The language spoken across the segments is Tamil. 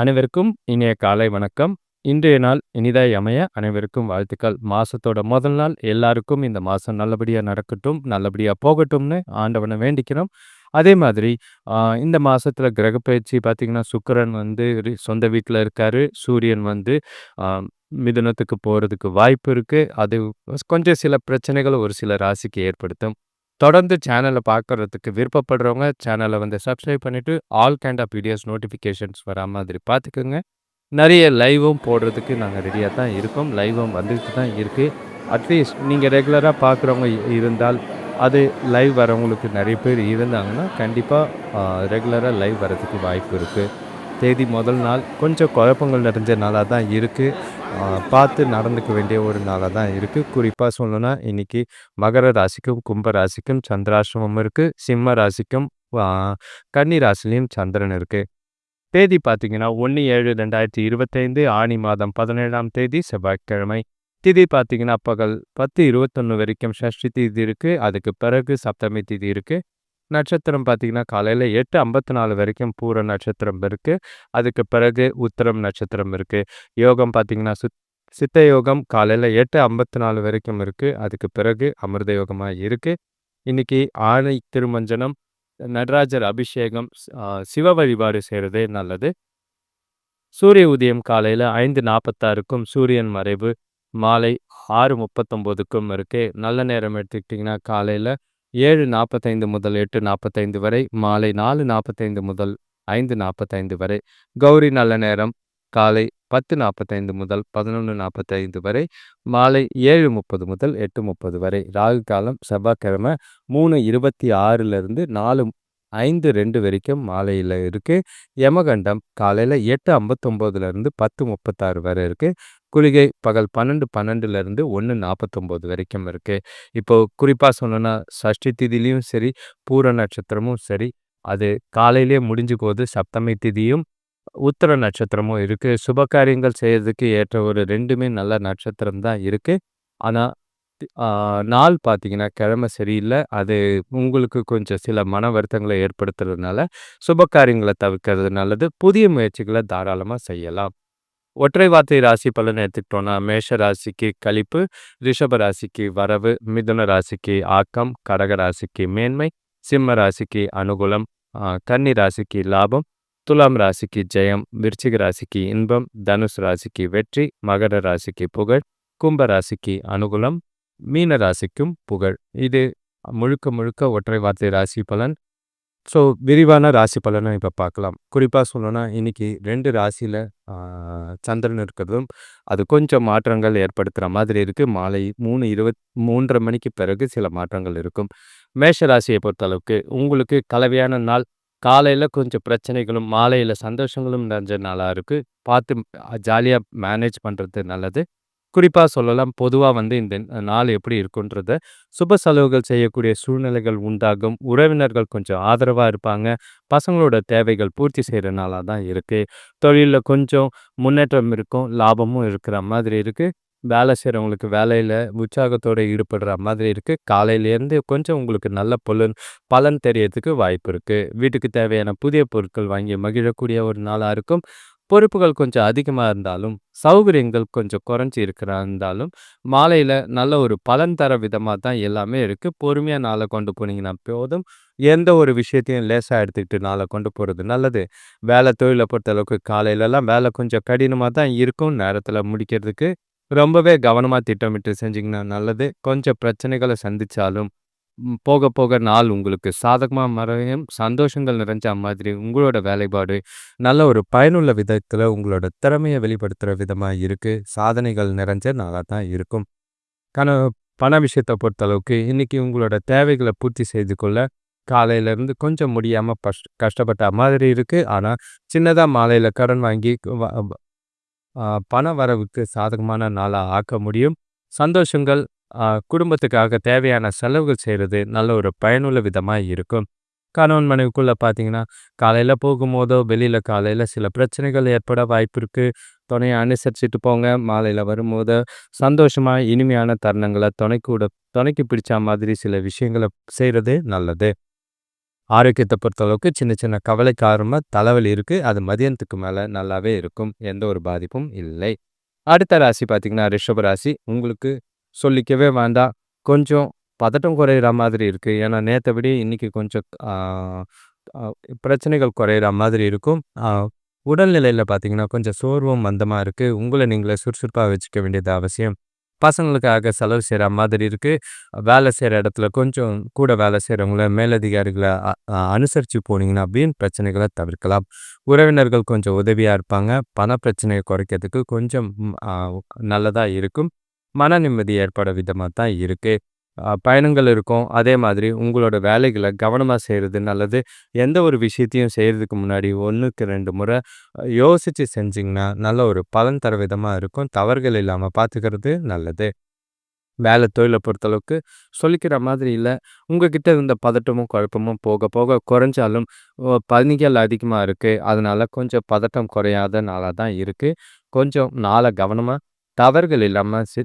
அனைவருக்கும் இனிய காலை வணக்கம். இன்றைய நாள் இனிதாய் அமைய அனைவருக்கும் வாழ்த்துக்கள். மாசத்தோட முதல் நாள் எல்லாருக்கும் இந்த மாசம் நல்லபடியா நடக்கட்டும், நல்லபடியா போகட்டும்னு ஆண்டவனை வேண்டிக்கிறோம். அதே மாதிரி இந்த மாசத்துல கிரகப்பயிற்சி பார்த்தீங்கன்னா, சுக்கரன் வந்து சொந்த வீட்டில் இருக்காரு. சூரியன் வந்து மிதுனத்துக்கு போறதுக்கு வாய்ப்பு இருக்கு. அது கொஞ்சம் சில பிரச்சனைகள் ஒரு சில ராசிக்கு ஏற்படுத்தும். தொடர்ந்து சேனலை பார்க்குறதுக்கு விருப்பப்படுறவங்க, சேனலை வந்து சப்ஸ்கிரைப் பண்ணிவிட்டு all kind of videos notifications வரா மாதிரி பார்த்துக்கோங்க நிறைய லைவும் போடுறதுக்கு நாங்கள் ரெடியாக தான் இருக்கோம். லைவும் வந்துட்டு தான் இருக்குது அட்லீஸ்ட் நீங்கள் ரெகுலராக பார்க்குறவங்க இருந்தால், அது லைவ் வரவங்களுக்கு நிறைய பேர் இருந்தாங்கன்னா, கண்டிப்பாக ரெகுலராக லைவ் வரதுக்கு வாய்ப்பு இருக்குது தேதி முதல் நாள் கொஞ்சம் குழப்பங்கள் நிறைஞ்ச நாளாக தான் இருக்குது பார்த்து நடந்துக்க வேண்டிய ஒரு நாளாக தான் இருக்குது குறிப்பாக சொல்லணும்னா, இன்னைக்கு மகர ராசிக்கும், கும்ப ராசிக்கும் சந்திராசிரமம் இருக்குது சிம்ம ராசிக்கும், கன்னி ராசிலையும் சந்திரன் இருக்குது தேதி பார்த்தீங்கன்னா, 1/7/2025 ஆனி மாதம் 17ஆம் தேதி செவ்வாய்க்கிழமை. திதி பார்த்தீங்கன்னா, பகல் 10:21 வரைக்கும் ஷஷ்டி திதி இருக்குது அதுக்கு பிறகு சப்தமி திதி இருக்குது நட்சத்திரம் பார்த்தீங்கன்னா, காலையில 8:54 வரைக்கும் பூர நட்சத்திரம் இருக்கு. அதுக்கு பிறகு உத்திரம் நட்சத்திரம் இருக்கு. யோகம் பார்த்திங்கன்னா சித் சித்த யோகம் காலையில 8:54 வரைக்கும் இருக்கு. அதுக்கு பிறகு அமிர்த யோகமாக இருக்கு. இன்னைக்கு ஆணை திருமஞ்சனம், நடராஜர் அபிஷேகம், சிவ வழிபாடு செய்கிறதே நல்லது. சூரிய உதயம் காலையில 5:46க்கும், சூரியன் மறைவு மாலை 6:39க்கும் இருக்கு. நல்ல நேரம் எடுத்துக்கிட்டிங்கன்னா, காலையில ஏழு நாற்பத்தைந்து முதல் எட்டு நாற்பத்தைந்து வரை மாலை நாலு நாற்பத்தைந்து முதல் ஐந்து நாற்பத்தைந்து வரை கௌரி நல்ல நேரம் காலை பத்து நாற்பத்தைந்து முதல் பதினொன்று நாற்பத்தைந்து வரை மாலை ஏழு முப்பது முதல் எட்டு முப்பது வரை. ராகு காலம் செவ்வாய்க்கிழமை மூணு இருபத்தி ஆறுலேருந்து நாலு ஐந்து ரெண்டு வரைக்கும் மாலையில் இருக்குது யமகண்டம் காலையில் எட்டு ஐம்பத்தொம்போதுலேருந்து பத்து முப்பத்தாறு வரை இருக்குது குளிகை பகல் 12:12லிருந்து 1:49 வரைக்கும் இருக்குது இப்போது குறிப்பாக சொல்லணும்னா, சஷ்டி திதிலையும் சரி, பூர நட்சத்திரமும் சரி, அது காலையிலேயே முடிஞ்சு போகுது. சப்தமி திதியும், உத்திர நட்சத்திரமும் இருக்குது சுப காரியங்கள் ஏற்ற ஒரு ரெண்டுமே நல்ல நட்சத்திரம் தான் இருக்குது ஆனால் நாள் பார்த்தீங்கன்னா, கிழமை சரியில்லை அது உங்களுக்கு கொஞ்சம் சில மன வருத்தங்களை ஏற்படுத்துறதுனால, சுபகாரியங்களை தவிர்க்கிறது நல்லது. புதிய முயற்சிகளை தாராளமாக செய்யலாம். ஒற்றை வார்த்தை ராசி பலன் எடுத்துக்கிட்டோம்னா, மேஷ ராசிக்கு கழிப்பு ரிஷப ராசிக்கு வரவு, மிதுன ராசிக்கு ஆக்கம், கடக ராசிக்கு மேன்மை, சிம்ம ராசிக்கு அனுகூலம், கன்னி ராசிக்கு லாபம், துலாம் ராசிக்கு ஜெயம், விருச்சிக ராசிக்கு இன்பம், தனுஷ் ராசிக்கு வெற்றி, மகர ராசிக்கு புகழ், கும்ப ராசிக்கு அனுகூலம், மீன ராசிக்கும் புகழ். இது முழுக்க முழுக்க ஒற்றை வார்த்தை ராசி பலன். ஸோ, விரிவான ராசி பலனை இப்போ பார்க்கலாம். குறிப்பாக சொல்லணும்னா, இன்றைக்கி ரெண்டு ராசியில் சந்திரன் இருக்கிறதும், அது கொஞ்சம் மாற்றங்கள் ஏற்படுத்துகிற மாதிரி இருக்குது மாலை 3:23 மணிக்கு பிறகு சில மாற்றங்கள் இருக்கும். மேஷ ராசியை பொறுத்தளவுக்கு, உங்களுக்கு கலவையான நாள். காலையில் கொஞ்சம் பிரச்சனைகளும், மாலையில் சந்தோஷங்களும் நிறைஞ்ச நாளாக இருக்குது பார்த்து ஜாலியாக மேனேஜ் பண்ணுறது நல்லது. குறிப்பாக சொல்லலாம், பொதுவாக வந்து இந்த நாள் எப்படி இருக்குன்றத, சுப செலவுகள் செய்யக்கூடிய சூழ்நிலைகள் உண்டாகும். உறவினர்கள் கொஞ்சம் ஆதரவாக இருப்பாங்க. பசங்களோட தேவைகள் பூர்த்தி செய்கிற நாளாக தான் இருக்குது தொழிலில் கொஞ்சம் முன்னேற்றம் இருக்கும். லாபமும் இருக்கிற மாதிரி இருக்குது வேலை செய்கிறவங்களுக்கு வேலையில் உற்சாகத்தோடு ஈடுபடுற மாதிரி இருக்குது காலையிலேருந்து கொஞ்சம் உங்களுக்கு நல்ல பொலன் பலன் தெரியறதுக்கு வாய்ப்பு இருக்குது வீட்டுக்கு தேவையான புதிய பொருட்கள் வாங்கி மகிழக்கூடிய ஒரு நாளாக இருக்கும். பொறுப்புகள் கொஞ்சம் அதிகமாக இருந்தாலும், சௌகரியங்கள் கொஞ்சம் குறைஞ்சு இருக்கிறா இருந்தாலும், மாலையில் நல்ல ஒரு பலன் தர விதமாக தான் எல்லாமே இருக்குது பொறுமையாக நாளை கொண்டு போனீங்கன்னா போதும். எந்த ஒரு விஷயத்தையும் லேசாக எடுத்துக்கிட்டு நாளை கொண்டு போகிறது நல்லது. வேலை தொழிலை பொறுத்தளவுக்கு காலையிலலாம் வேலை கொஞ்சம் கடினமாக தான் இருக்கும். நேரத்தில் முடிக்கிறதுக்கு ரொம்பவே கவனமாக திட்டமிட்டு செஞ்சிங்கன்னா நல்லது. கொஞ்சம் பிரச்சனைகளை சந்திச்சாலும், போக போக நாள் உங்களுக்கு சாதகமாக மறையும். சந்தோஷங்கள் நிறைஞ்ச மாதிரி உங்களோட வேலைப்பாடு, நல்ல ஒரு பயனுள்ள விதத்தில் உங்களோட திறமையை வெளிப்படுத்துகிற விதமாக இருக்குது சாதனைகள் நிறைஞ்ச நாளாக தான் இருக்கும். கன பண விஷயத்தை பொறுத்தளவுக்கு, இன்றைக்கி உங்களோட தேவைகளை பூர்த்தி செய்து கொள்ள, காலையிலேருந்து கொஞ்சம் முடியாமல் பஷ் கஷ்டப்பட்ட மாதிரி இருக்குது ஆனால் சின்னதாக மாலையில் கடன் வாங்கி வ பண வரவுக்கு சாதகமான நாளாக ஆக்க முடியும். சந்தோஷங்கள், குடும்பத்துக்காக தேவையான செலவுகள் செய்கிறது நல்ல ஒரு பயனுள்ள விதமாக இருக்கும். கணவன் மனைவிக்குள்ளே பார்த்தீங்கன்னா, காலையில் போகும்போதோ, வெளியில் காலையில் சில பிரச்சனைகள் ஏற்பட வாய்ப்பு இருக்குது துணையை அனுசரிச்சுட்டு போங்க. மாலையில் வரும்போது சந்தோஷமா, இனிமையான தருணங்களை துணை கூட துணைக்கு பிடிச்ச மாதிரி சில விஷயங்களை செய்கிறது நல்லது. ஆரோக்கியத்தை பொறுத்தளவுக்கு சின்ன சின்ன கவலை காரணமாக தலைவலி இருக்குது அது மதியத்துக்கு மேலே நல்லாவே இருக்கும் எந்த ஒரு பாதிப்பும் இல்லை அடுத்த ராசி பார்த்திங்கன்னா ரிஷப ராசி உங்களுக்கு சொல்லிக்கவே வேண்டாம் கொஞ்சம் பதட்டம் குறையிற மாதிரி இருக்குது ஏன்னா நேற்றை விட இன்றைக்கி கொஞ்சம் பிரச்சனைகள் குறையிற மாதிரி இருக்கும். உடல்நிலையில் பார்த்தீங்கன்னா கொஞ்சம் சோர்வும் மந்தமாக இருக்குது உங்களை நீங்களே சுறுசுறுப்பாக வச்சுக்க வேண்டியது அவசியம். பசங்களுக்காக செலவு செய்கிற மாதிரி இருக்குது வேலை செய்கிற இடத்துல கொஞ்சம் கூட வேலை செய்கிறவங்கள மேலதிகாரிகளை அனுசரித்து போனீங்கன்னா அப்படின்னு பிரச்சனைகளை தவிர்க்கலாம். உறவினர்கள் கொஞ்சம் உதவியாக இருப்பாங்க. பண பிரச்சனையை குறைக்கிறதுக்கு கொஞ்சம் நல்லதாக இருக்கும். மன நிம்மதி ஏற்பட விதமாக தான் இருக்குது பயணங்கள் இருக்கும். அதே மாதிரி உங்களோட வேலைகளை கவனமாக செய்கிறது நல்லது. எந்த ஒரு விஷயத்தையும் செய்கிறதுக்கு முன்னாடி ஒன்றுக்கு ரெண்டு முறை யோசித்து செஞ்சிங்கன்னா நல்ல ஒரு பலன் தர விதமாக இருக்கும். தவறுகள் இல்லாமல் பார்த்துக்கிறது நல்லது. வேலை தொழிலை பொறுத்தளவுக்கு சொல்லிக்கிற மாதிரி இல்லை. உங்ககிட்ட இருந்த பதட்டமும் குழப்பமும் போக போக குறைஞ்சாலும் பணிகள் அதிகமாக இருக்குது அதனால் கொஞ்சம் பதட்டம் குறையாத நாளாக தான் இருக்குது கொஞ்சம் நாளை கவனமாக தவறுகள் இல்லாமல் சி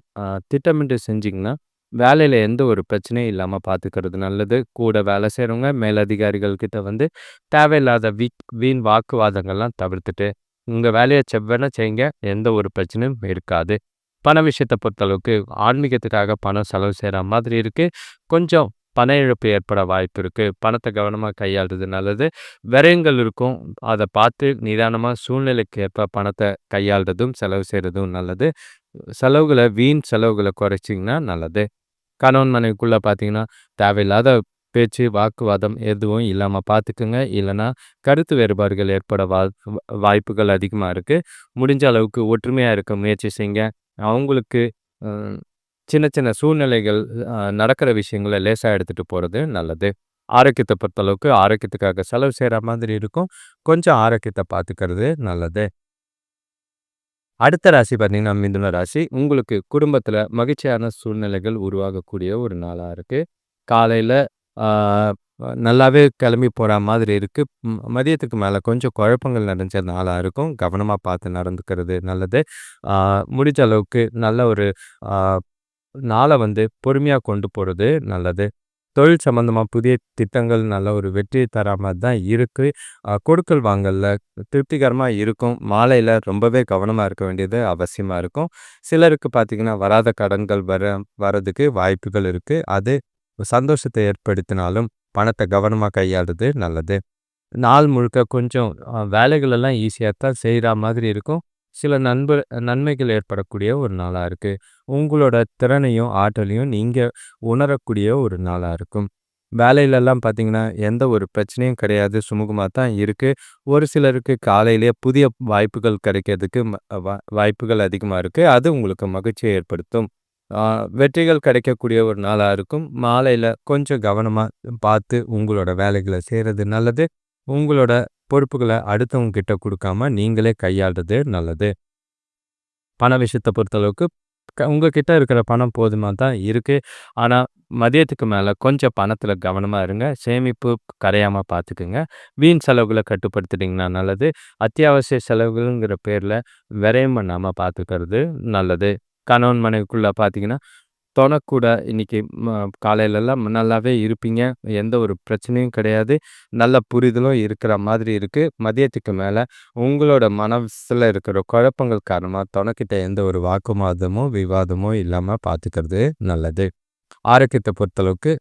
திட்டமிட்டு செஞ்சிங்கன்னா வேலையில் எந்த ஒரு பிரச்சனையும் இல்லாமல் பார்த்துக்கிறது நல்லது. கூட வேலை செய்கிறவங்க மேலதிகாரிகள்கிட்ட வந்து தேவையில்லாத வீ வீண் வாக்குவாதங்கள்லாம் தவிர்த்துட்டு உங்கள் வேலையை செவ்வன செய்யுங்க எந்த ஒரு பிரச்சனையும் இருக்காது. பண விஷயத்தை பொறுத்தளவுக்கு ஆன்மீகத்துக்காக பணம் செலவு செய்கிற மாதிரி இருக்குது கொஞ்சம் பண இழப்பு ஏற்பட வாய்ப்பு இருக்குது பணத்தை கவனமாக கையாளுறது நல்லது. விரயங்கள் இருக்கும். அதை பார்த்து நிதானமாக சூழ்நிலைக்கு ஏற்ப பணத்தை கையாளுறதும் செலவு செய்கிறதும் நல்லது. செலவுகளை வீண் செலவுகளை குறைச்சிங்கன்னா நல்லது. கணவன் மனைவிக்குள்ளே பார்த்தீங்கன்னா தேவையில்லாத பேச்சு வாக்குவாதம் எதுவும் இல்லாமல் பார்த்துக்குங்க இல்லைன்னா கருத்து வேறுபாடுகள் ஏற்பட வா வாய்ப்புகள் அதிகமாக இருக்குது முடிஞ்ச அளவுக்கு ஒற்றுமையாக இருக்க முயற்சி செய்யுங்க அவங்களுக்கு சின்ன சின்ன சூழ்நிலைகள் நடக்கிற விஷயங்களை லேசாக எடுத்துகிட்டு போகிறது நல்லது. ஆரோக்கியத்தை பொறுத்தளவுக்கு ஆரோக்கியத்துக்காக செலவு செய்கிற மாதிரி இருக்கும். கொஞ்சம் ஆரோக்கியத்தை பார்த்துக்கிறது நல்லது. அடுத்த ராசி பார்த்தீங்கன்னா மிதுன ராசி. உங்களுக்கு குடும்பத்தில் மகிழ்ச்சியான சூழ்நிலைகள் உருவாகக்கூடிய ஒரு நாளாக இருக்குது காலையில் நல்லாவே கிளம்பி போகிற மாதிரி இருக்குது மதியத்துக்கு மேலே கொஞ்சம் குழப்பங்கள் நிறைஞ்ச நாளாக இருக்கும். கவனமாக பார்த்து நடந்துக்கிறது நல்லது. முடிஞ்ச அளவுக்கு நல்ல ஒரு நாளை வந்து பொறுமையாக கொண்டு போகிறது நல்லது. தொழில் சம்மந்தமாக புதிய திட்டங்கள் நல்ல ஒரு வெற்றி தர மாதிரி தான் இருக்குது கொடுக்கல் வாங்கலில் திருப்திகரமாக இருக்கும். மாலையில் ரொம்பவே கவனமாக இருக்க வேண்டியது அவசியமாக இருக்கும். சிலருக்கு பார்த்திங்கன்னா வராத கடன்கள் வர வரதுக்கு வாய்ப்புகள் இருக்குது அது சந்தோஷத்தை ஏற்படுத்தினாலும் பணத்தை கவனமாக கையாளுறது நல்லது. நாள் முழுக்க கொஞ்சம் வேலைகளெல்லாம் ஈஸியாக தான் செய்கிற மாதிரி இருக்கும். சில நண்பர் நன்மைகள் ஏற்படக்கூடிய ஒரு நாளாக இருக்குது உங்களோட திறனையும் ஆற்றலையும் நீங்கள் உணரக்கூடிய ஒரு நாளாக இருக்கும். வேலையிலெல்லாம் பார்த்தீங்கன்னா எந்த ஒரு பிரச்சனையும் கிடையாது. சுமூகமாக தான் இருக்குது ஒரு சிலருக்கு காலையிலேயே புதிய வாய்ப்புகள் கிடைக்கிறதுக்கு வாய்ப்புகள் அதிகமாக இருக்குது அது உங்களுக்கு மகிழ்ச்சியை ஏற்படுத்தும். வெற்றிகள் கிடைக்கக்கூடிய ஒரு நாளாக இருக்கும். மாலையில் கொஞ்சம் கவனமாக பார்த்து உங்களோட வேலைகளை செய்கிறது நல்லது. உங்களோட பொறுப்புகளை அடுத்தவங்க கிட்ட கொடுக்காம நீங்களே கையாளுறது நல்லது. பண விஷயத்தை பொறுத்தளவுக்கு க உங்ககிட்ட இருக்கிற பணம் போதுமாக தான் இருக்குது ஆனால் மதியத்துக்கு மேலே கொஞ்சம் பணத்தில் கவனமாக இருங்க. சேமிப்பு கரையாமல் பார்த்துக்குங்க வீண் செலவுகளை கட்டுப்படுத்திட்டிங்கன்னா நல்லது. அத்தியாவசிய செலவுகள்ங்கிற பேரில் விரையும் பண்ணாமல் பார்த்துக்கிறது நல்லது. கணவன் மனைவிக்குள்ளே பார்த்தீங்கன்னா தொணக்கூட இன்றைக்கி காலையிலலாம் நல்லாவே இருப்பீங்க. எந்த ஒரு பிரச்சனையும் கிடையாது. நல்ல புரிதலும் இருக்கிற மாதிரி இருக்குது மதியத்துக்கு மேலே உங்களோட மனசில் இருக்கிற குழப்பங்கள் காரணமாக தொணக்கிட்ட எந்த ஒரு வாக்குவாதமோ விவாதமோ இல்லாமல் பார்த்துக்கிறது நல்லது. ஆரோக்கியத்தை பொறுத்தளவுக்கு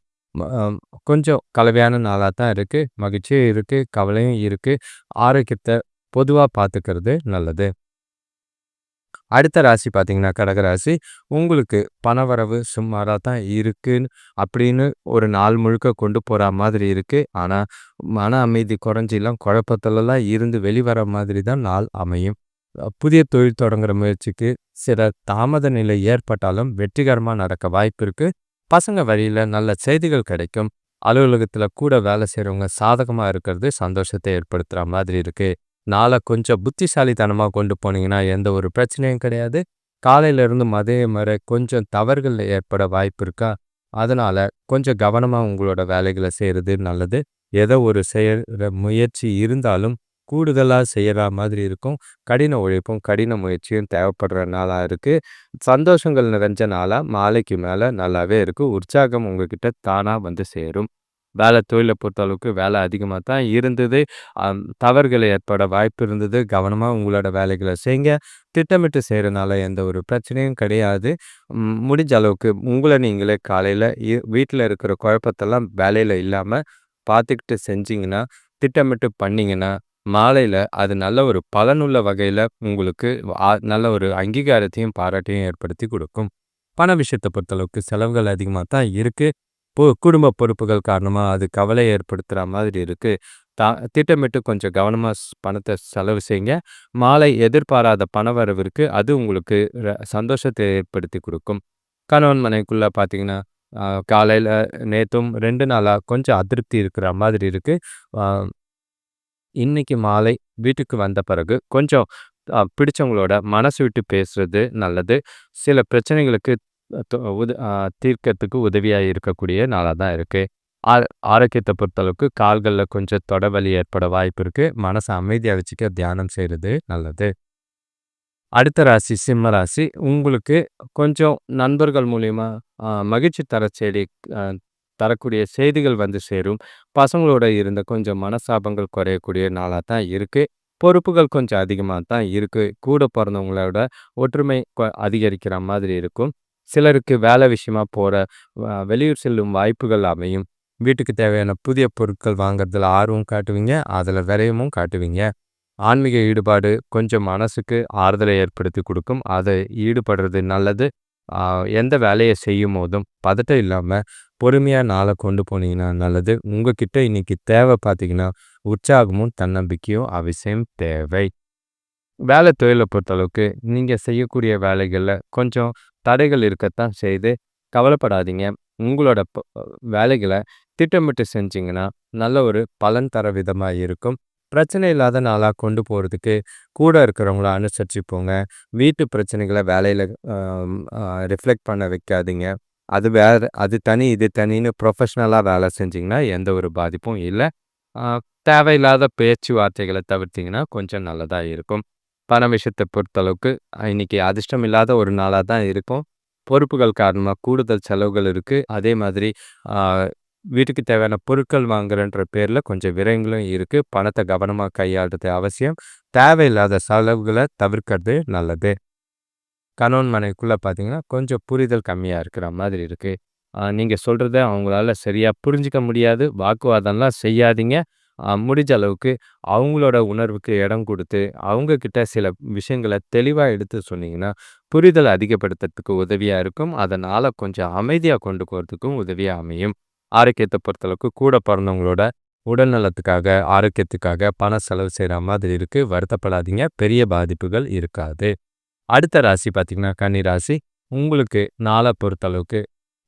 கொஞ்சம் கலவையான நாளாக தான் இருக்குது மகிழ்ச்சியும் இருக்குது கவலையும் இருக்குது ஆரோக்கியத்தை பொதுவாக பார்த்துக்கிறது நல்லது. அடுத்த ராசி பார்த்தீங்கன்னா கடகராசி உங்களுக்கு பணவரவு சுமாராக தான் இருக்குன்னு அப்படின்னு ஒரு நாள் முழுக்க கொண்டு போகிற மாதிரி இருக்குது ஆனால் மன அமைதி குறைஞ்சிலாம் குழப்பத்துலலாம் இருந்து வெளிவர மாதிரி தான் நாள் அமையும். புதிய தொழில் தொடங்குற முயற்சிக்கு சில தாமத நிலை ஏற்பட்டாலும் வெற்றிகரமாக நடக்க வாய்ப்பு இருக்குது பசங்க வழியில் நல்ல செய்திகள் கிடைக்கும். அலுவலகத்தில் கூட வேலை செய்கிறவங்க சாதகமாக இருக்கிறது சந்தோஷத்தை ஏற்படுத்துகிற மாதிரி இருக்குது நாளை கொஞ்சம் புத்திசாலித்தனமாக கொண்டு போனீங்கன்னா எந்த ஒரு பிரச்சனையும் கிடையாது. காலையிலேருந்து மதியம் வரை கொஞ்சம் தவறுகள் ஏற்பட வாய்ப்பு இருக்கா? அதனால் கொஞ்சம் கவனமாக உங்களோட வேலைகளை செய்கிறது நல்லது. ஏதோ ஒரு செய்கிற முயற்சி இருந்தாலும் கூடுதலாக செய்கிற மாதிரி இருக்கும். கடின உழைப்பும் கடின முயற்சியும் தேவைப்படுற நாளாக இருக்குது சந்தோஷங்கள் நிறைஞ்ச நாளாக மாலைக்கு மேலே நல்லாவே இருக்குது உற்சாகம் உங்ககிட்ட தானாக வந்து சேரும். வேலை தொழிலை பொறுத்தளவுக்கு வேலை அதிகமாக தான் இருந்தது. தவறுகள் ஏற்பட வாய்ப்பு இருந்தது. கவனமாக உங்களோட வேலைகளை செய்ங்க. திட்டமிட்டு செய்கிறனால எந்த ஒரு பிரச்சனையும் கிடையாது. முடிஞ்ச அளவுக்கு உங்களை நீங்களே காலையில் இ இருக்கிற குழப்பத்தெல்லாம் வேலையில் இல்லாமல் பார்த்துக்கிட்டு செஞ்சிங்கன்னா திட்டமிட்டு பண்ணிங்கன்னா மாலையில் அது நல்ல ஒரு பலனுள்ள வகையில் உங்களுக்கு நல்ல ஒரு அங்கீகாரத்தையும், பாராட்டையும் ஏற்படுத்தி கொடுக்கும் பண விஷயத்தை பொறுத்தளவுக்கு செலவுகள் அதிகமாக தான் இருக்குது பொ குடும்ப பொறுப்புகள் காரணமாக அது கவலை ஏற்படுத்துகிற மாதிரி இருக்குது தா திட்டமிட்டு கொஞ்சம் கவனமாக பணத்தை செலவு செய்யுங்க. மாலை எதிர்பாராத பணவரவு இருக்கு. அது உங்களுக்கு ர சந்தோஷத்தை ஏற்படுத்தி கொடுக்கும் கணவன் மனைக்குள்ளே பார்த்தீங்கன்னா, காலையில் நேற்றும் ரெண்டு நாளாக கொஞ்சம் அதிருப்தி இருக்கிற மாதிரி இருக்குது இன்னைக்கு மாலை வீட்டுக்கு வந்த பிறகு கொஞ்சம் பிடிச்சவங்களோட மனசு விட்டு பேசுறது நல்லது. சில பிரச்சனைகளுக்கு உத தீர்க்கத்துக்கு உதவியாக இருக்கக்கூடிய நாளாக தான் இருக்குது ஆ ஆரோக்கியத்தை பொறுத்தளவுக்கு கால்களில் கொஞ்சம் தொட வலி ஏற்பட வாய்ப்பு இருக்குது மனசை அமைதியாக வச்சுக்க தியானம் செய்கிறது நல்லது. அடுத்த ராசி சிம்ம ராசி. உங்களுக்கு கொஞ்சம் நண்பர்கள் மூலிமா மகிழ்ச்சி தர செய்தி தரக்கூடிய செய்திகள் வந்து சேரும். பசங்களோட இருந்த கொஞ்சம் மனசாபங்கள் குறையக்கூடிய நாளாக தான் இருக்குது பொறுப்புகள் கொஞ்சம் அதிகமாக தான் இருக்குது கூட பிறந்தவங்களோட ஒற்றுமை கொ அதிகரிக்கிற மாதிரி இருக்கும். சிலருக்கு வேலை விஷயமா போகிற வெளியூர் செல்லும் வாய்ப்புகள் அமையும். வீட்டுக்கு தேவையான புதிய பொருட்கள் வாங்குறதுல ஆர்வம் காட்டுவீங்க. அதுல விரயமும் காட்டுவீங்க. ஆன்மீக ஈடுபாடு கொஞ்சம் மனசுக்கு ஆறுதலை ஏற்படுத்தி கொடுக்கும் அதை ஈடுபடுறது நல்லது. எந்த எந்த செய்யும் போதும் பதட்டம் இல்லாம பொறுமையா நாளை கொண்டு போனீங்கன்னா நல்லது. உங்ககிட்ட இன்னைக்கு தேவை பார்த்தீங்கன்னா, உற்சாகமும், தன்னம்பிக்கையும் அவசியம் தேவை. வேலை தொழில பொறுத்தளவுக்கு நீங்க செய்யக்கூடிய வேலைகளில் கொஞ்சம் தடைகள் இருக்கத்தான் செய்து கவலைப்படாதீங்க. உங்களோட வேலைகளை திட்டமிட்டு செஞ்சிங்கன்னா நல்ல ஒரு பலன் தர விதமாக இருக்கும். பிரச்சனை இல்லாத நாளாக கொண்டு போகிறதுக்கு கூட இருக்கிறவங்கள அனுசரிச்சு போங்க. வீட்டு பிரச்சனைகளை வேலையில் ரிஃப்ளெக்ட் பண்ண வைக்காதீங்க. அது வேற அது தனி, இது தனின்னு ப்ரொஃபஷ்னலாக வேலை செஞ்சிங்கன்னா எந்த ஒரு பாதிப்பும் இல்லை தேவையில்லாத பேச்சுவார்த்தைகளை தவிர்த்திங்கன்னா கொஞ்சம் நல்லதாக இருக்கும். பண விஷயத்தை பொறுத்தளவுக்கு இன்றைக்கி இன்னைக்கு அதிர்ஷ்டம் இல்லாத ஒரு நாளாக தான் இருக்கும். பொறுப்புகள் காரணமாக கூடுதல் செலவுகள் இருக்குது அதே மாதிரி வீட்டுக்கு தேவையான பொருட்கள் வாங்குறன்ற பேரில் கொஞ்சம் விரயங்களும் இருக்குது பணத்தை கவனமாக கையாள்றது அவசியம். தேவையில்லாத செலவுகளை தவிர்க்கிறது நல்லது. கணவன் மனைவிக்குள்ள பார்த்தீங்கன்னா, கொஞ்சம் புரிதல் கம்மியாக இருக்கிற மாதிரி இருக்குது நீங்கள் சொல்கிறத அவங்களால சரியாக புரிஞ்சுக்க முடியாது. வாக்குவாதம்லாம் செய்யாதீங்க. முடிஞ்ச அளவுக்கு அவங்களோட உணர்வுக்கு இடம் கொடுத்து அவங்க கிட்ட சில விஷயங்கள தெளிவா எடுத்து சொன்னீங்கன்னா, புரிதல் அதிகப்படுத்துறதுக்கு உதவியா இருக்கும். அதனால கொஞ்சம் அமைதியா கொண்டு போறதுக்கும் உதவியா அமையும். ஆரோக்கியத்தை பொறுத்தளவுக்கு கூட பிறந்தவங்களோட உடல் நலத்துக்காக, ஆரோக்கியத்துக்காக பணம் செலவு செய்ற மாதிரி இருக்கு. வருத்தப்படாதீங்க. பெரிய பாதிப்புகள் இருக்காது. அடுத்த ராசி பார்த்திங்கன்னா கன்னி ராசி. உங்களுக்கு நாள பொறுத்தளவுக்கு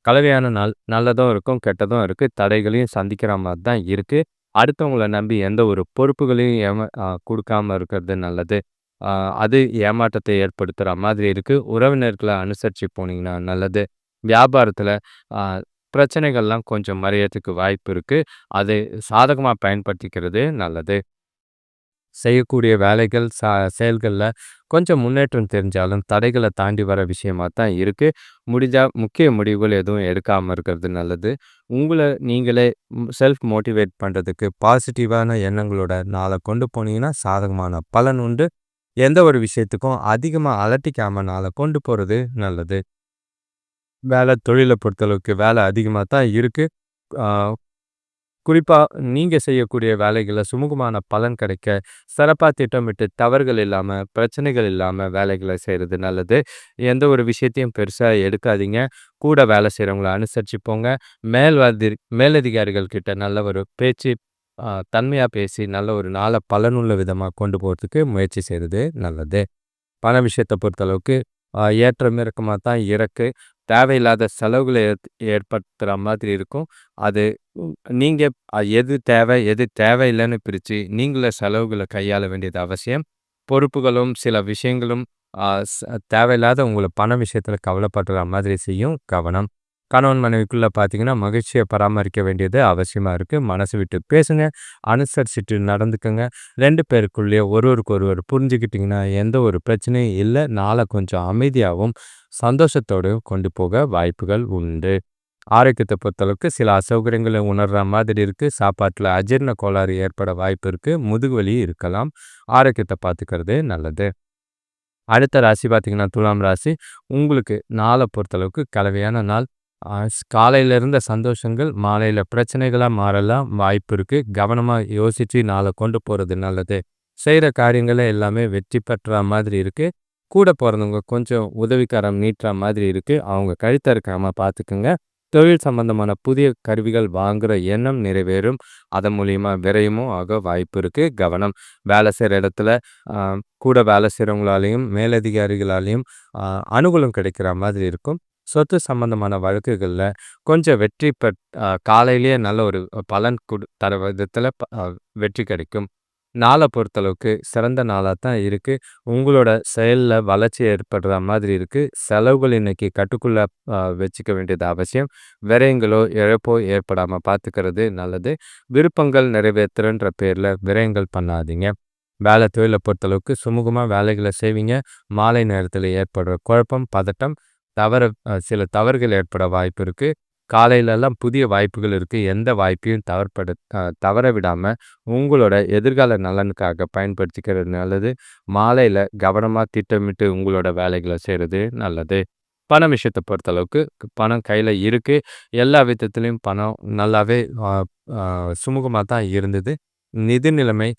கலவையான நாள். நல்லதும் இருக்கும், கெட்டதும் இருக்கு. தடைகளையும் சந்திக்கிற மாதிரி தான் இருக்கு. அடுத்தவங்கள நம்பி எந்த ஒரு பொறுப்புகளையும் ஏமா கொடுக்காம இருக்கிறது நல்லது. அது ஏமாற்றத்தை ஏற்படுத்துகிற மாதிரி இருக்குது உறவினர்களை அனுசரித்து போனீங்கன்னா நல்லது. வியாபாரத்தில் பிரச்சனைகள்லாம் கொஞ்சம் மறையறதுக்கு வாய்ப்பு இருக்குது அதை சாதகமாக பயன்படுத்திக்கிறது நல்லது. செய்யக்கூடிய வேலைகள், ச செயல்களில் கொஞ்சம் முன்னேற்றம் தெரிஞ்சாலும், தடைகளை தாண்டி வர விஷயமாக தான் இருக்குது முடிஞ்சால் முக்கிய முடிவுகள் எதுவும் எடுக்காமல் இருக்கிறது நல்லது. உங்களை நீங்களே செல்ஃப் மோட்டிவேட் பண்ணுறதுக்கு பாசிட்டிவான எண்ணங்களோட நாளை கொண்டு போனீங்கன்னா, சாதகமான பலன் உண்டு. எந்த ஒரு விஷயத்துக்கும் அதிகமாக அலட்டிக்காமல் நாளை கொண்டு போகிறது நல்லது. வேலை தொழிலை பொறுத்தளவுக்கு வேலை அதிகமாக தான் இருக்குது குறிப்பாக குறிப்பா நீங்க செய்யக்கூடிய வேலைகளை சுமூகமான பலன் கிடைக்க, சிறப்பா திட்டமிட்டு தவறுகள் இல்லாம, பிரச்சனைகள் இல்லாம வேலைகளை செய்கிறது நல்லது. எந்த ஒரு விஷயத்தையும் பெருசா எடுக்காதீங்க. கூட வேலை செய்கிறவங்கள அனுசரிச்சு போங்க. மேல்வாதி மேலதிகாரிகள் கிட்ட நல்ல ஒரு பேச்சு தன்மையாக தன்மையா பேசி, நல்ல ஒரு நாளை பலனுள்ள விதமா கொண்டு போறதுக்கு முயற்சி செய்கிறது நல்லது. பண விஷயத்தை பொறுத்தளவுக்கு ஏற்றம் இறக்கமாக தான் இறக்கு தேவையில்லாத செலவுகளை ஏற் ஏற்படுத்துகிற மாதிரி இருக்கும். அது நீங்கள் எது தேவை, எது தேவையில்லைன்னு பிரித்து நீங்களே செலவுகளை கையாள வேண்டியது அவசியம். பொறுப்புகளும், சில விஷயங்களும் தேவையில்லாத உங்களை பண விஷயத்தில் கவலைப்படுற மாதிரி செய்யும். கவனம். கணவன் மனைவிக்குள்ள பார்த்தீங்கன்னா, மகிழ்ச்சியை பராமரிக்க வேண்டியது அவசியமாக இருக்குது மனசு விட்டு பேசுங்க. அனுசரிச்சுட்டு நடந்துக்கங்க. ரெண்டு பேருக்குள்ளேயே ஒருவருக்கு ஒருவர் புரிஞ்சுக்கிட்டிங்கன்னா எந்த ஒரு பிரச்சனையும் இல்லை நாளை கொஞ்சம் அமைதியாகவும் சந்தோஷத்தோடு கொண்டு போக வாய்ப்புகள் உண்டு. ஆரோக்கியத்தை பொறுத்தளவுக்கு சில அசௌகரியங்களை உணர்ற மாதிரி இருக்குது சாப்பாட்டில் அஜீரண கோளாறு ஏற்பட வாய்ப்பு இருக்குது முதுகுவலி இருக்கலாம். ஆரோக்கியத்தை பார்த்துக்கிறது நல்லது. அடுத்த ராசி பார்த்தீங்கன்னா துலாம் ராசி. உங்களுக்கு நாளை பொறுத்தளவுக்கு கலவையான நாள். காலையில் இருந்த சந்தோஷங்கள் மாலையில் பிரச்சனைகளாக மாறலாம் வாய்ப்பு இருக்குது கவனமாக யோசித்து நாளை கொண்டு போகிறது நல்லது. செய்கிற காரியங்களை எல்லாமே வெற்றி பெற்ற மாதிரி இருக்குது கூட பிறந்தவங்க கொஞ்சம் உதவிக்காரம் நீட்டுற மாதிரி இருக்குது அவங்க கழுத்த இருக்காமல் பார்த்துக்குங்க தொழில் சம்பந்தமான புதிய கருவிகள் வாங்குகிற எண்ணம் நிறைவேறும். அதன் மூலியமா விரையுமோ ஆக வாய்ப்பு இருக்குது கவனம். வேலை செய்கிற இடத்துல கூட வேலை செய்கிறவங்களாலையும் மேலதிகாரிகளாலையும் அனுகூலம் கிடைக்கிற மாதிரி இருக்கும். சொத்து சம்பந்தமான வழக்குகளில் கொஞ்சம் வெற்றி பெற் காலையிலேயே நல்ல ஒரு பலன் கொடு தர விதத்தில் வெற்றி கிடைக்கும். நாளை பொறுத்தளவுக்கு சிறந்த நாளாக தான் இருக்குது உங்களோட செயலில் வளர்ச்சி ஏற்படுற மாதிரி இருக்குது செலவுகள் இன்னைக்கு கட்டுக்குள்ளே வச்சுக்க வேண்டியது அவசியம். விரயங்களோ இழப்போ ஏற்படாமல் பார்த்துக்கிறது நல்லது. விருப்பங்கள் நிறைவேற்றுன்ற பேரில் விரயங்கள் பண்ணாதீங்க. வேலை தொழிலை பொறுத்தளவுக்கு சுமூகமாக வேலைகளை செய்வீங்க. மாலை நேரத்தில் ஏற்படுற குழப்பம் பதட்டம் தவற சில தவறுகள் ஏற்பட வாய்ப்பு இருக்குது காலையிலலாம் புதிய வாய்ப்புகள் இருக்குது எந்த வாய்ப்பையும் தவறுபடு தவற விடாமல் உங்களோட எதிர்கால நலனுக்காக பயன்படுத்திக்கிறது நல்லது. மாலையில் கவனமாக திட்டமிட்டு உங்களோட வேலைகளை செய்கிறது நல்லது. பண விஷயத்தை பொறுத்தளவுக்கு பணம் கையில் இருக்குது எல்லா விதத்துலேயும் பணம் நல்லாவே சுமூகமாக தான் இருந்தது. நிதி நிலைமை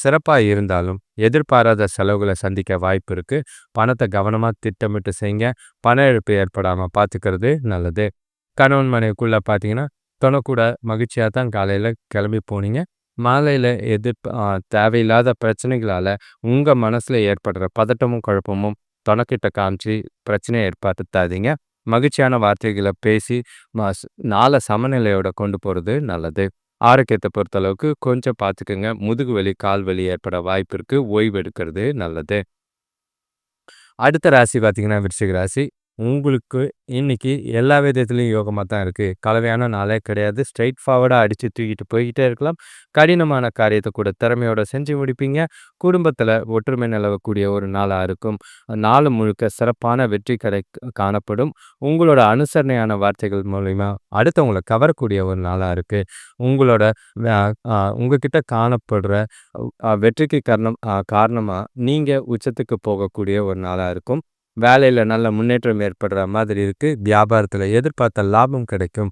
சிறப்பாக இருந்தாலும் எதிர்பாராத செலவுகளை சந்திக்க வாய்ப்பு இருக்குது பணத்தை கவனமாக திட்டமிட்டு செய்யுங்க பண இழப்பு ஏற்படாமல் பார்த்துக்கிறது நல்லது. கணவன் மனைவிக்குள்ளே பார்த்தீங்கன்னா தொணக்கூட மகிழ்ச்சியாக தான் காலையில் கிளம்பி போனீங்க. மாலையில் எதிர்ப்பு தேவையில்லாத பிரச்சனைகளால் உங்கள் மனசில் ஏற்படுற பதட்டமும் குழப்பமும் தொணக்கிட்ட காமிச்சு பிரச்சனையை ஏற்படுத்தாதீங்க. மகிழ்ச்சியான வார்த்தைகளை பேசி நாளை சமநிலையோட கொண்டு போகிறது நல்லது. ஆரோக்கியத்தை பொறுத்தளவுக்கு கொஞ்சம் பார்த்துக்கோங்க முதுகு வலி கால் வலி ஏற்பட வாய்ப்பு இருக்குது ஓய்வு எடுக்கிறது நல்லது. அடுத்த ராசி பார்த்தீங்கன்னா விருச்சிக ராசி. உங்களுக்கு இன்னைக்கு எல்லா விதத்துலேயும் யோகமாக தான் இருக்குது கலவையான நாளே கிடையாது. ஸ்ட்ரைட் ஃபார்வர்டாக அடித்து தூக்கிட்டு போய்கிட்டே இருக்கலாம். கடினமான காரியத்தை கூட திறமையோட செஞ்சு முடிப்பீங்க. குடும்பத்தில் ஒற்றுமை நிலவக்கூடிய ஒரு நாளாக இருக்கும். நாள் முழுக்க சிறப்பான வெற்றி கடை காணப்படும். உங்களோட அனுசரணையான வார்த்தைகள் மூலிமா அடுத்தவங்களை கவரக்கூடிய ஒரு நாளாக இருக்குது உங்களோட உங்ககிட்ட காணப்படுற வெற்றிக்கு காரணம் காரணமாக நீங்கள் உச்சத்துக்கு போகக்கூடிய ஒரு நாளாக இருக்கும். வேலையில் நல்ல முன்னேற்றம் ஏற்படுற மாதிரி இருக்குது வியாபாரத்தில் எதிர்பார்த்த லாபம் கிடைக்கும்.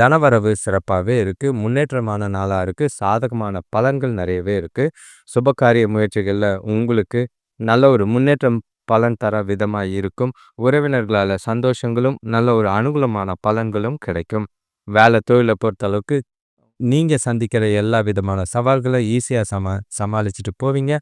தனவரவு சிறப்பாகவே இருக்குது முன்னேற்றமான நாளாக இருக்குது சாதகமான பலன்கள் நிறையவே இருக்குது சுபகாரிய முயற்சிகளில் உங்களுக்கு நல்ல ஒரு முன்னேற்றம் பலன் தர விதமாக இருக்கும். உறவினர்களால் சந்தோஷங்களும் நல்ல ஒரு அனுகூலமான பலன்களும் கிடைக்கும். வேலை தொழிலை பொறுத்தளவுக்கு நீங்கள் சந்திக்கிற எல்லா விதமான சவால்களை ஈஸியாக சமா சமாளிச்சுட்டு போவீங்க.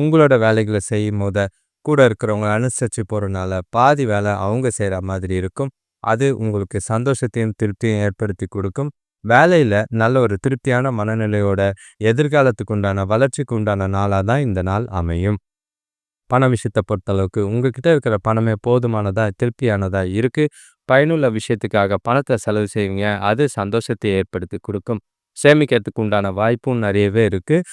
உங்களோட வேலைகளை செய்யும் போது கூட இருக்கிறவங்க அனுசரித்து போகிறனால பாதி வேலை அவங்க செய்கிற மாதிரி இருக்கும். அது உங்களுக்கு சந்தோஷத்தையும் திருப்தியும் ஏற்படுத்தி கொடுக்கும். வேலையில் நல்ல ஒரு திருப்தியான மனநிலையோட எதிர்காலத்துக்கு உண்டான வளர்ச்சிக்கு உண்டான நாளாக தான் இந்த நாள் அமையும். பண விஷயத்தை பொறுத்தளவுக்கு உங்ககிட்ட இருக்கிற பணமே போதுமானதாக திருப்தியானதாக இருக்குது பயனுள்ள விஷயத்துக்காக பணத்தை செலவு செய்வீங்க. அது சந்தோஷத்தை ஏற்படுத்தி கொடுக்கும். சேமிக்கிறதுக்கு உண்டான வாய்ப்பும் நிறையவே இருக்குது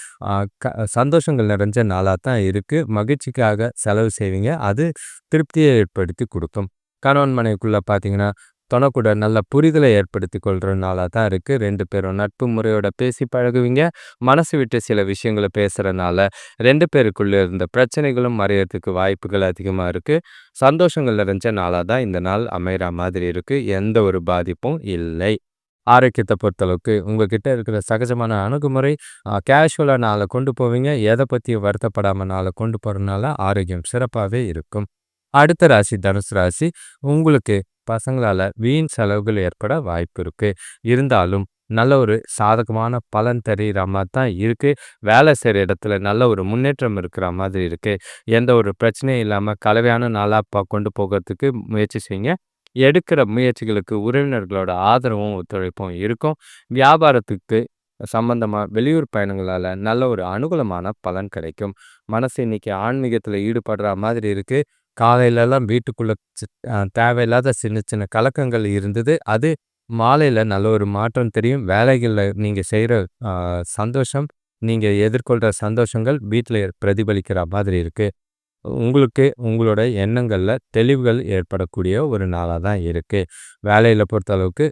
க சந்தோஷங்கள் நிறைஞ்ச நாளாக தான் இருக்குது மகிழ்ச்சிக்காக செலவு செய்வீங்க. அது திருப்தியை ஏற்படுத்தி கொடுக்கும். கணவன் மனைவிக்குள்ளே பார்த்தீங்கன்னா தொணக்கூட நல்ல புரிதலை ஏற்படுத்தி கொள்கிற நாளாக தான் இருக்குது ரெண்டு பேரும் நட்பு முறையோட பேசி பழகுவீங்க. மனசு விட்டு சில விஷயங்களை பேசுகிறனால ரெண்டு பேருக்குள்ளே இருந்த பிரச்சனைகளும் மறையறதுக்கு வாய்ப்புகள் அதிகமாக இருக்குது சந்தோஷங்கள் நிறைஞ்ச நாளாக தான் இந்த நாள் அமைகிற மாதிரி இருக்குது எந்த ஒரு பாதிப்பும் இல்லை. ஆரோக்கியத்தை பொறுத்தளவுக்கு உங்ககிட்ட இருக்கிற சகஜமான அணுகுமுறை கேஷுவலாக நாளை கொண்டு போவீங்க. எதை பற்றியும் வருத்தப்படாமல் நாளை கொண்டு போகிறனால ஆரோக்கியம் சிறப்பாகவே இருக்கும். அடுத்த ராசி தனுசு ராசி. உங்களுக்கு பசங்களால் வீண் செலவுகள் ஏற்பட வாய்ப்பு இருக்குது இருந்தாலும் நல்ல ஒரு சாதகமான பலன் தெரிகிற மாதிரி தான் இருக்குது வேலை செய்கிற இடத்துல நல்ல ஒரு முன்னேற்றம் இருக்கிற மாதிரி இருக்குது எந்த ஒரு பிரச்சனையும் இல்லாமல் கலவையான நாளாக கொண்டு போகிறதுக்கு முயற்சி செய்யுங்க எடுக்கிற முயற்சிகளுக்கு உறவினர்களோட ஆதரவும் ஒத்துழைப்பும் இருக்கும். வியாபாரத்துக்கு சம்பந்தமாக வெளியூர் பயணங்களால் நல்ல ஒரு அனுகூலமான பலன் கிடைக்கும். மனசு இன்னைக்கு ஆன்மீகத்தில் ஈடுபடுற மாதிரி இருக்குது காலையிலலாம் வீட்டுக்குள்ளே தேவையில்லாத சின்ன சின்ன கலக்கங்கள் இருந்தது. அது மாலையில் நல்ல ஒரு மாற்றம் தெரியும். வேலைகளில் நீங்கள் செய்கிற சந்தோஷம் நீங்கள் எதிர்கொள்கிற சந்தோஷங்கள் வீட்டில் பிரதிபலிக்கிற மாதிரி இருக்குது உங்களுக்கு உங்களோட எண்ணங்களில் தெளிவுகள் ஏற்படக்கூடிய ஒரு நாளாக தான் இருக்குது வேலையில் பொறுத்தளவுக்கு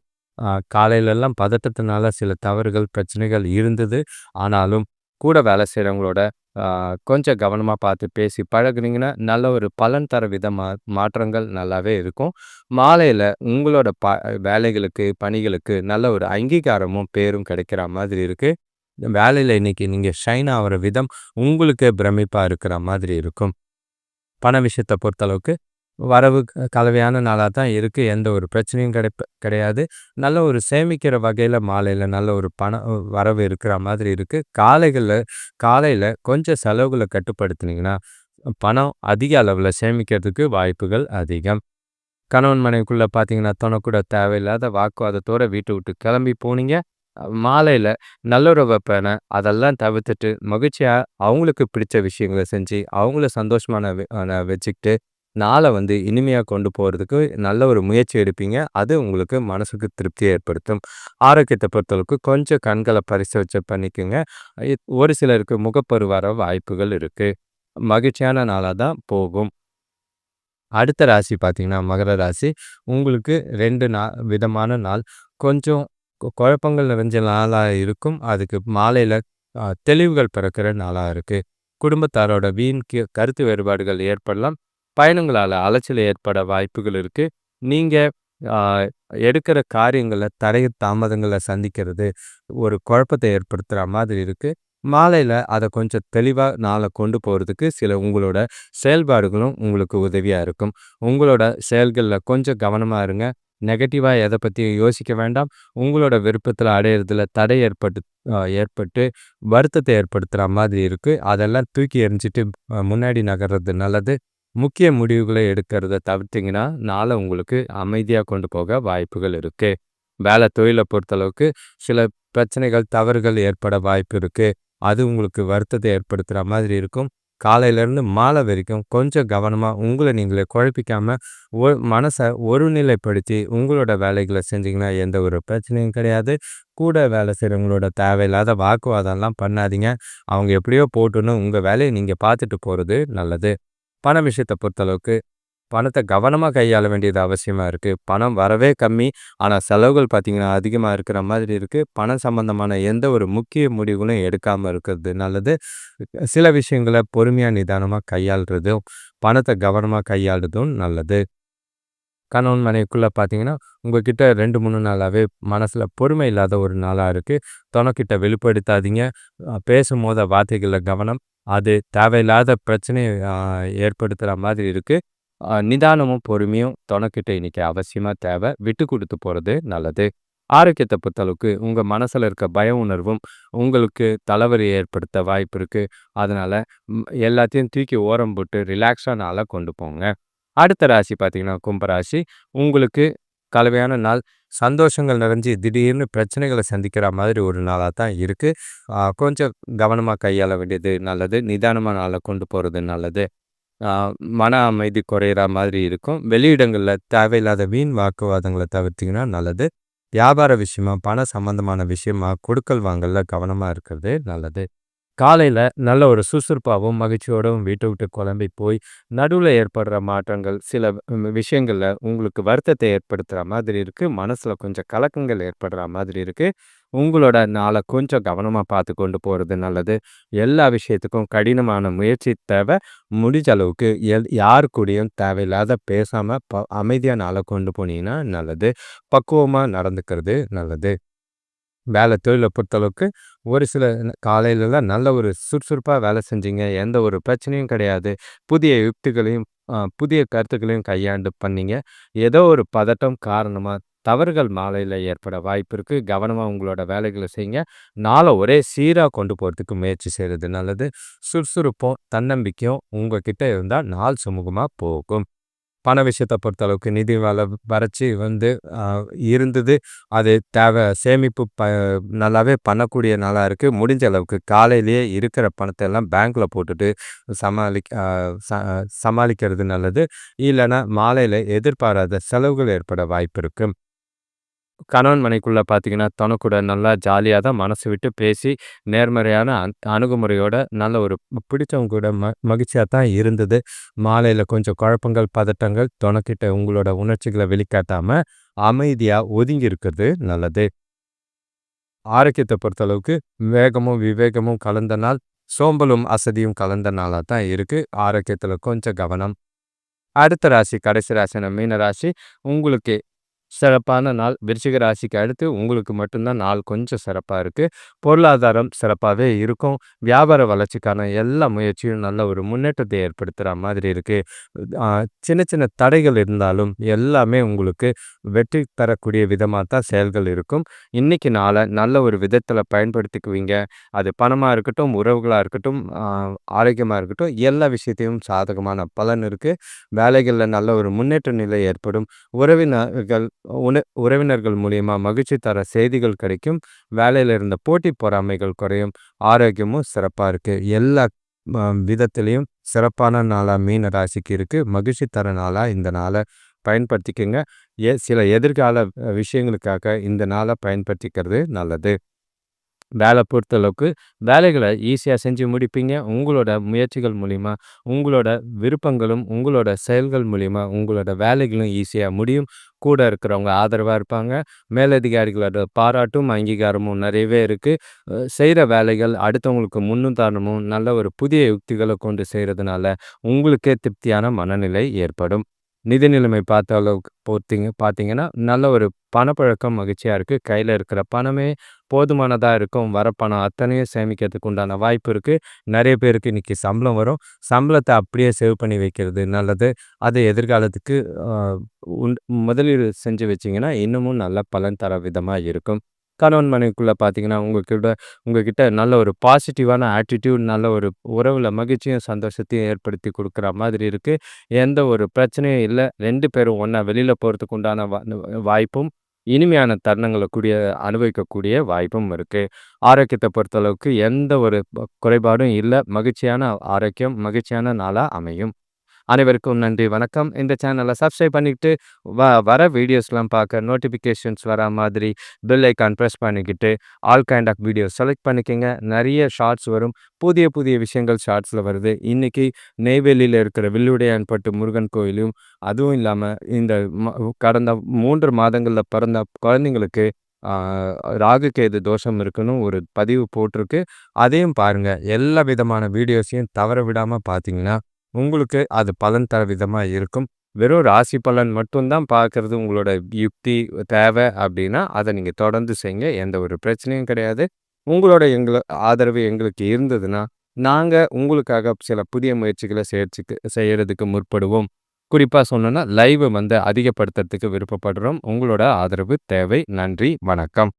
காலையிலெல்லாம் காலையிலலாம் பதட்டத்தினால சில தவறுகள், பிரச்சனைகள் இருந்தது. ஆனாலும் கூட வேலை செய்கிறவங்களோட கொஞ்சம் கவனமாக பார்த்து பேசி பழகுனீங்கன்னா, நல்ல ஒரு பலன் தர விதமாக மாற்றங்கள் நல்லாவே இருக்கும். மாலையில் உங்களோட ப வேலைகளுக்கு, பணிகளுக்கு நல்ல ஒரு அங்கீகாரமும், பேரும் கிடைக்கிற மாதிரி இருக்குது வேலையில் இன்னைக்கு நீங்கள் ஷைன் ஆகிற விதம் உங்களுக்கே பிரமிப்பாக இருக்கிற மாதிரி இருக்கும். பண விஷயத்தை பொறுத்தளவுக்கு வரவு கலவையான நாளாக தான் இருக்குது எந்த ஒரு பிரச்சனையும் கிடைப்ப கிடையாது. நல்ல ஒரு சேமிக்கிற வகையில் மாலையில் நல்ல ஒரு பண வரவு இருக்கிற மாதிரி இருக்குது காலைகளில் காலையில் கொஞ்சம் செலவுகளை கட்டுப்படுத்தினீங்கன்னா பணம் அதிக அளவில் சேமிக்கிறதுக்கு வாய்ப்புகள் அதிகம். கணவன் மனைவிக்குள்ளே பார்த்தீங்கன்னா, தொணக்கூட தேவையில்லாத வாக்குவாதத்தோடு வீட்டை விட்டு கிளம்பி போனீங்க. மாலையில் நல்லுறவை பேண அதெல்லாம் தவிர்த்துட்டு, மகிழ்ச்சியாக அவங்களுக்கு பிடிச்ச விஷயங்கள செஞ்சு, அவங்கள சந்தோஷமான வச்சுக்கிட்டு, நாளை வந்து இனிமையாக கொண்டு போகிறதுக்கு நல்ல ஒரு முயற்சி எடுப்பீங்க. அது உங்களுக்கு மனசுக்கு திருப்தியை ஏற்படுத்தும். ஆரோக்கியத்தை பொறுத்தளவுக்கு கொஞ்சம் கண்களை பரிசோதனை பண்ணிக்கோங்க ஒரு சிலருக்கு முகப்பரு வர வாய்ப்புகள் இருக்குது மகிழ்ச்சியான நாளாக தான் போகும். அடுத்த ராசி பார்த்தீங்கன்னா, மகர ராசி. உங்களுக்கு ரெண்டு நா விதமான நாள். கொஞ்சம் குழப்பங்கள் நிறைஞ்ச நாளாக இருக்கும். அதுக்கு மாலையில் தெளிவுகள் பிறக்கிற நாளாக இருக்குது குடும்பத்தாரோட வீண் கருத்து வேறுபாடுகள் ஏற்படலாம். பயணங்களால் அலைச்சல் ஏற்பட வாய்ப்புகள் இருக்குது நீங்கள் எடுக்கிற காரியங்களில் தடை தாமதங்களை சந்திக்கிறது, ஒரு குழப்பத்தை ஏற்படுத்துகிற மாதிரி இருக்குது மாலையில் அதை கொஞ்சம் தெளிவாக நாளை கொண்டு போகிறதுக்கு சில உங்களோட செயல்பாடுகளும் உங்களுக்கு உதவியாக இருக்கும். உங்களோட செயல்களில் கொஞ்சம் கவனமாக இருங்க. நெகட்டிவாக எதை பற்றியும் யோசிக்க வேண்டாம். உங்களோட விருப்பத்தில் அடையிறதுல தடை ஏற்பட்டு ஏற்பட்டு வருத்தத்தை ஏற்படுத்துற மாதிரி இருக்கு. அதெல்லாம் தூக்கி எறிஞ்சிட்டு முன்னாடி நகர்றது நல்லது. முக்கிய முடிவுகளை எடுக்கிறத தவிர்த்திங்கன்னா நாளை உங்களுக்கு அமைதியா கொண்டு போக வாய்ப்புகள் இருக்கு. வேலை தொழில பொறுத்தளவுக்கு சில பிரச்சனைகள், தவறுகள் ஏற்பட வாய்ப்பு இருக்கு. அது உங்களுக்கு வருத்தத்தை ஏற்படுத்துற மாதிரி இருக்கும். காலையிலேருந்து மாலை வரைக்கும் கொஞ்சம் கவனமாக உங்களை நீங்களே குழப்பிக்காமல் ஒ மனசை ஒருநிலைப்படுத்தி உங்களோட வேலைகளை செஞ்சிங்கன்னா எந்த ஒரு பிரச்சனையும் கிடையாது. கூட வேலை செய்கிறவங்களோட தேவையில்லாத வாக்குவாதம்லாம் பண்ணாதீங்க. அவங்க எப்படியோ போட்டுன்னு உங்கள் வேலையை நீங்கள் பார்த்துட்டு போகிறது நல்லது. பண விஷயத்தை பொறுத்தளவுக்கு, பணத்தை கவனமாக கையாள வேண்டியது அவசியமாக இருக்குது பணம் வரவே கம்மி. ஆனால் செலவுகள் பார்த்தீங்கன்னா, அதிகமாக இருக்கிற மாதிரி இருக்குது பணம் சம்மந்தமான எந்த ஒரு முக்கிய முடிவுகளும் எடுக்காமல் இருக்கிறது நல்லது. சில விஷயங்கள பொறுமையாக நிதானமாக கையாளுறதும் பணத்தை கவனமாக கையாளுறதும் நல்லது. கணவன் மனைவிக்குள்ளே பார்த்தீங்கன்னா, உங்ககிட்ட ரெண்டு மூணு நாளாகவே மனசில் பொறுமை இல்லாத ஒரு நாளாக இருக்குது தொணக்கிட்ட வெளிப்படுத்தாதீங்க. பேசும் போத வார்த்தைகளில் கவனம். அது தேவையில்லாத பிரச்சனையை ஏற்படுத்துகிற மாதிரி இருக்குது நிதானமும், பொறுமையும் தொணக்கிட்ட இன்னைக்கு அவசியமா தேவை. விட்டு கொடுத்து போறது நல்லது. ஆரோக்கியத்தை பொறுத்தளவுக்கு உங்க மனசுல இருக்க பய உணர்வும் உங்களுக்கு தலைவலி ஏற்படுத்த வாய்ப்பு இருக்கு. அதனால எல்லாத்தையும் தூக்கி ஓரம் போட்டு ரிலாக்ஸாக நாளாக கொண்டு போங்க. அடுத்த ராசி பார்த்தீங்கன்னா, கும்பராசி. உங்களுக்கு கலவையான நாள். சந்தோஷங்கள் நிறைஞ்சு திடீர்னு பிரச்சனைகளை சந்திக்கிற மாதிரி ஒரு நாளாக தான் இருக்குது கொஞ்சம் கவனமாக கையாள வேண்டியது நல்லது. நிதானமான நாளில் கொண்டு போகிறது நல்லது. மன அமைதி குறையிற மாதிரி இருக்கும். வெளியிடங்களில் தேவையில்லாத வீண் வாக்குவாதங்களை தவிர்த்திங்கன்னா நல்லது. வியாபார விஷயமா, பண சம்பந்தமான விஷயமா கொடுக்கல் வாங்கல கவனமாக இருக்கிறது நல்லது. காலையில் நல்ல ஒரு சுறுசுறுப்பாகவும் மகிழ்ச்சியோடவும் வீட்டை விட்டு குழம்பி போய், நடுவில் ஏற்படுற மாற்றங்கள் சில விஷயங்களில் உங்களுக்கு வருத்தத்தை ஏற்படுத்துகிற மாதிரி இருக்குது மனசில் கொஞ்சம் கலக்கங்கள் ஏற்படுற மாதிரி இருக்குது உங்களோட நாளை கொஞ்சம் கவனமாக பார்த்து கொண்டு போகிறது நல்லது. எல்லா விஷயத்துக்கும் கடினமான முயற்சி தேவை முடிஞ்ச அளவுக்கு எல் யார் கூடயும் தேவையில்லாத பேசாமல் ப அமைதியாக நாளை கொண்டு போனீங்கன்னா நல்லது. பக்குவமாக நடந்துக்கிறது நல்லது. வேலை தொழிலை பொறுத்தளவுக்கு ஒரு சில காலையிலலாம் நல்ல ஒரு சுறுசுறுப்பாக வேலை செஞ்சீங்க. எந்த ஒரு பிரச்சனையும் கிடையாது. புதிய யுக்திகளையும், புதிய கருத்துக்களையும் கையாண்டு பண்ணீங்க. ஏதோ ஒரு பதட்டம் காரணமாக தவறுகள் மாலையில் ஏற்பட வாய்ப்பு இருக்குது கவனமாக உங்களோட வேலைகளை செய்யுங்க. நாளை ஒரே சீராக கொண்டு போகிறதுக்கு முயற்சி செய்கிறது நல்லது. சுறுசுறுப்பும், தன்னம்பிக்கையும் உங்கக்கிட்ட இருந்தால் நாள் சுமூகமாக போகும். பண விஷயத்தை பொறுத்தளவுக்கு நிதி வள வறட்சி வந்து இருந்தது. அது தேவை சேமிப்பு ப நல்லாவே பண்ணக்கூடிய நல்லா இருக்குது முடிஞ்ச அளவுக்கு காலையிலேயே இருக்கிற பணத்தை எல்லாம் பேங்க்கில் போட்டுட்டு சமாளி ச சமாளிக்கிறது நல்லது. இல்லைன்னா மாலையில் எதிர்பாராத செலவுகள் ஏற்பட வாய்ப்பு இருக்குது கணவன் மனைக்குள்ள பார்த்தீங்கன்னா, தனக்கூட நல்லா ஜாலியாக தான் மனசு விட்டு பேசி, நேர்மறையான அன் அணுகுமுறையோட நல்ல ஒரு பிடிச்சவங்க கூட ம மகிழ்ச்சியாக தான் இருந்தது. மாலையில் கொஞ்சம் குழப்பங்கள், பதட்டங்கள் தொணக்கிட்ட உங்களோட உணர்ச்சிகளை வெளிக்காட்டாம, அமைதியாக ஒதுங்கி இருக்கிறது நல்லது. ஆரோக்கியத்தை பொறுத்தளவுக்கு வேகமும், விவேகமும் கலந்த நாள். சோம்பலும், அசதியும் கலந்த நாளாக தான் இருக்குது ஆரோக்கியத்தில் கொஞ்சம் கவனம். அடுத்த ராசி, கடைசி ராசின மீன ராசி. உங்களுக்கு சிறப்பான நாள். விருச்சிக ராசிக்கு அடுத்து உங்களுக்கு மட்டும்தான் நாள் கொஞ்சம் சிறப்பாக இருக்குது பொருளாதாரம் சிறப்பாகவே இருக்கும். வியாபார வளர்ச்சிக்கான எல்லா முயற்சியும் நல்ல ஒரு முன்னேற்றத்தை ஏற்படுத்துகிற மாதிரி இருக்குது சின்ன சின்ன தடைகள் இருந்தாலும், எல்லாமே உங்களுக்கு வெற்றி தரக்கூடிய விதமாக தான் செயல்கள் இருக்கும். இன்னைக்கு நாளை நல்ல ஒரு விதத்தில் பயன்படுத்திக்குவீங்க. அது பணமாக இருக்கட்டும், உறவுகளாக இருக்கட்டும், ஆரோக்கியமாக இருக்கட்டும், எல்லா விஷயத்தையும் சாதகமான பலன் இருக்குது வேலைகளில் நல்ல ஒரு முன்னேற்ற நிலை ஏற்படும். உறவினர்கள் உன உறவினர்கள் மூலியமா மகிழ்ச்சி தர செய்திகள் கிடைக்கும். வேலையில் இருந்த போட்டி பொறாமைகள் குறையும். ஆரோக்கியமும் சிறப்பாக இருக்குது எல்லா விதத்துலேயும் சிறப்பான நாளாக மீன ராசிக்கு இருக்குது மகிழ்ச்சி தர நாளாக இந்த நாளை பயன்படுத்திக்கோங்க எ சில எதிர்கால விஷயங்களுக்காக இந்த நாளை பயன்படுத்திக்கிறது நல்லது. வேலை பொறுத்தளவுக்கு வேலைகளை ஈஸியாக செஞ்சு முடிப்பீங்க. உங்களோட முயற்சிகள் மூலிமா உங்களோட விருப்பங்களும், உங்களோட செயல்கள் மூலிமா உங்களோட வேலைகளும் ஈஸியாக முடியும். கூட இருக்கிறவங்க ஆதரவாக இருப்பாங்க. மேலதிகாரிகளோட பாராட்டும், அங்கீகாரமும் நிறையவே இருக்கு. செய்கிற வேலைகள் அடுத்தவங்களுக்கு முன்னுதாரணமும், நல்ல ஒரு புதிய யுக்திகளை கொண்டு செய்கிறதுனால உங்களுக்கே திருப்தியான மனநிலை ஏற்படும். நிதி நிலைமை பார்த்த அளவுக்கு பொறுத்தீங்க பார்த்தீங்கன்னா, நல்ல ஒரு பணப்பழக்கம் மகிழ்ச்சியாக இருக்குது கையில் இருக்கிற பணமே போதுமானதாக இருக்கும். வர பணம் அத்தனையும் சேமிக்கிறதுக்கு உண்டான வாய்ப்பு இருக்குது நிறைய பேருக்கு இன்றைக்கி சம்பளம் வரும். சம்பளத்தை அப்படியே சேவ் பண்ணி வைக்கிறது நல்லது. அது எதிர்காலத்துக்கு உண் முதலீடு செஞ்சு வச்சீங்கன்னா, இன்னமும் நல்ல பலன் தர விதமாக இருக்கும். கணவன் மனைவிக்குள்ளே பார்த்தீங்கன்னா, உங்ககிட்ட உங்ககிட்ட நல்ல ஒரு பாசிட்டிவான ஆட்டிட்யூட், நல்ல ஒரு உறவில் மகிழ்ச்சியும், சந்தோஷத்தையும் ஏற்படுத்தி கொடுக்குற மாதிரி இருக்குது எந்த ஒரு பிரச்சனையும் இல்லை. ரெண்டு பேரும் ஒன்றா வெளியில் போகிறதுக்கு உண்டான வாய்ப்பும், இனிமையான தருணங்களை கூடிய அனுபவிக்கக்கூடிய வாய்ப்பும் இருக்குது ஆரோக்கியத்தை பொறுத்தளவுக்கு எந்த ஒரு குறைபாடும் இல்லை. மகிழ்ச்சியான ஆரோக்கியம், மகிழ்ச்சியான நாளாக அமையும். அனைவருக்கும் நன்றி, வணக்கம். இந்த சேனலை சப்ஸ்கிரைப் பண்ணிக்கிட்டு, வ வர வீடியோஸ்லாம் பார்க்க நோட்டிஃபிகேஷன்ஸ் வர மாதிரி பெல் ஐக்கான் ப்ரெஸ் பண்ணிக்கிட்டு, all kind of videos select பண்ணிக்கங்க. நிறைய ஷார்ட்ஸ் வரும். புதிய புதிய விஷயங்கள் ஷார்ட்ஸில் வருது. இன்றைக்கி நெய்வேலியில் இருக்கிற வில்லுடையான்பட்டு முருகன் கோயிலும், அதுவும் இல்லாமல் இந்த கடந்த மூன்று மாதங்களில் பிறந்த குழந்தைங்களுக்கு ராகு கேது தோஷம் இருக்குன்னு ஒரு பதிவு போட்டிருக்கு. அதையும் பாருங்க. எல்லா விதமான வீடியோஸையும் தவற விடாமல் பார்த்தீங்கன்னா, உங்களுக்கு அது பலன் தர விதமாக இருக்கும். வெறும் ராசி பலன் மட்டும் தான் பார்க்கறது உங்களோட யுக்தி, தேவை அப்படின்னா, அத நீங்க தொடர்ந்து செய்யுங்க. எந்த ஒரு பிரச்சனையும் கிடையாது. உங்களோட எங்கள ஆதரவு எங்களுக்கு இருந்ததுன்னா, நாங்க உங்களுக்காக சில புதிய முயற்சிகளை செய்யறதுக்கு செய்கிறதுக்கு முற்படுவோம். குறிப்பா சொன்னோன்னா லைவ் வந்து அதிகப்படுத்துறதுக்கு விருப்பப்படுறோம். உங்களோட ஆதரவு தேவை. நன்றி, வணக்கம்.